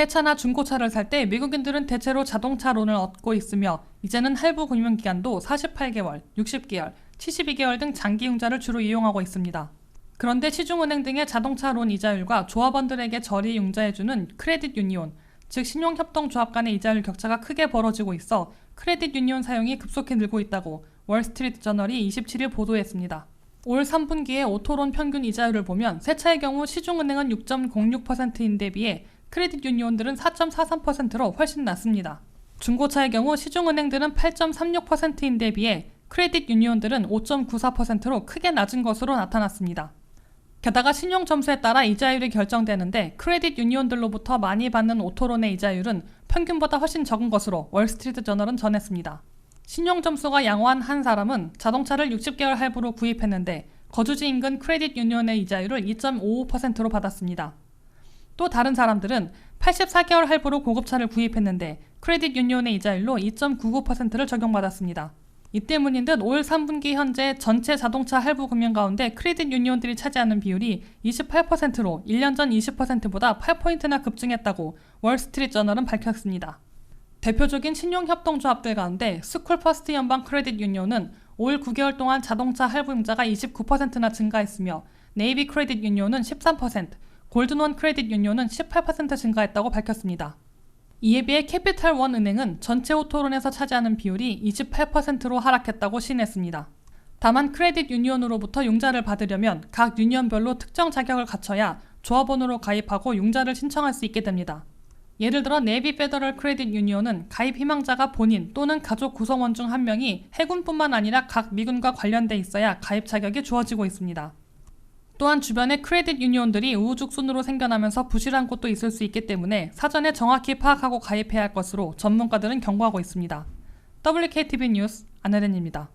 새 차나 중고차를 살 때 미국인들은 대체로 자동차 론을 얻고 있으며 이제는 할부 금융 기간도 48개월, 60개월, 72개월 등 장기 융자를 주로 이용하고 있습니다. 그런데 시중은행 등의 자동차 론 이자율과 조합원들에게 저리 융자해주는 크레딧 유니온, 즉 신용협동조합 간의 이자율 격차가 크게 벌어지고 있어 크레딧 유니온 사용이 급속히 늘고 있다고 월스트리트 저널이 27일 보도했습니다. 올 3분기의 오토론 평균 이자율을 보면 새 차의 경우 시중은행은 6.06%인 데 비해 크레딧 유니온들은 4.43%로 훨씬 낮습니다. 중고차의 경우 시중은행들은 8.36%인데 비해 크레딧 유니온들은 5.94%로 크게 낮은 것으로 나타났습니다. 게다가 신용 점수에 따라 이자율이 결정되는데 크레딧 유니온들로부터 많이 받는 오토론의 이자율은 평균보다 훨씬 적은 것으로 월스트리트 저널은 전했습니다. 신용 점수가 양호한 한 사람은 자동차를 60개월 할부로 구입했는데 거주지 인근 크레딧 유니온의 이자율을 2.55%로 받았습니다. 또 다른 사람들은 84개월 할부로 고급차를 구입했는데 크레딧 유니온의 이자율로 2.99%를 적용받았습니다. 이 때문인 듯 올 3분기 현재 전체 자동차 할부 금융 가운데 크레딧 유니온들이 차지하는 비율이 28%로 1년 전 20%보다 8포인트나 급증했다고 월스트리트 저널은 밝혔습니다. 대표적인 신용협동조합들 가운데 스쿨퍼스트 연방 크레딧 유니온은 올 9개월 동안 자동차 할부 융자가 29%나 증가했으며 네이비 크레딧 유니온은 13%, 골든원 크레딧 유니온은 18% 증가했다고 밝혔습니다. 이에 비해 캐피탈원 은행은 전체 오토론에서 차지하는 비율이 28%로 하락했다고 신했습니다. 다만 크레딧 유니온으로부터 융자를 받으려면 각 유니온별로 특정 자격을 갖춰야 조합원으로 가입하고 융자를 신청할 수 있게 됩니다. 예를 들어 네비 페더럴 크레딧 유니온은 가입 희망자가 본인 또는 가족 구성원 중 한 명이 해군뿐만 아니라 각 미군과 관련돼 있어야 가입 자격이 주어지고 있습니다. 또한 주변에 크레딧 유니온들이 우후죽순으로 생겨나면서 부실한 곳도 있을 수 있기 때문에 사전에 정확히 파악하고 가입해야 할 것으로 전문가들은 경고하고 있습니다. WKTV 뉴스 안혜린입니다.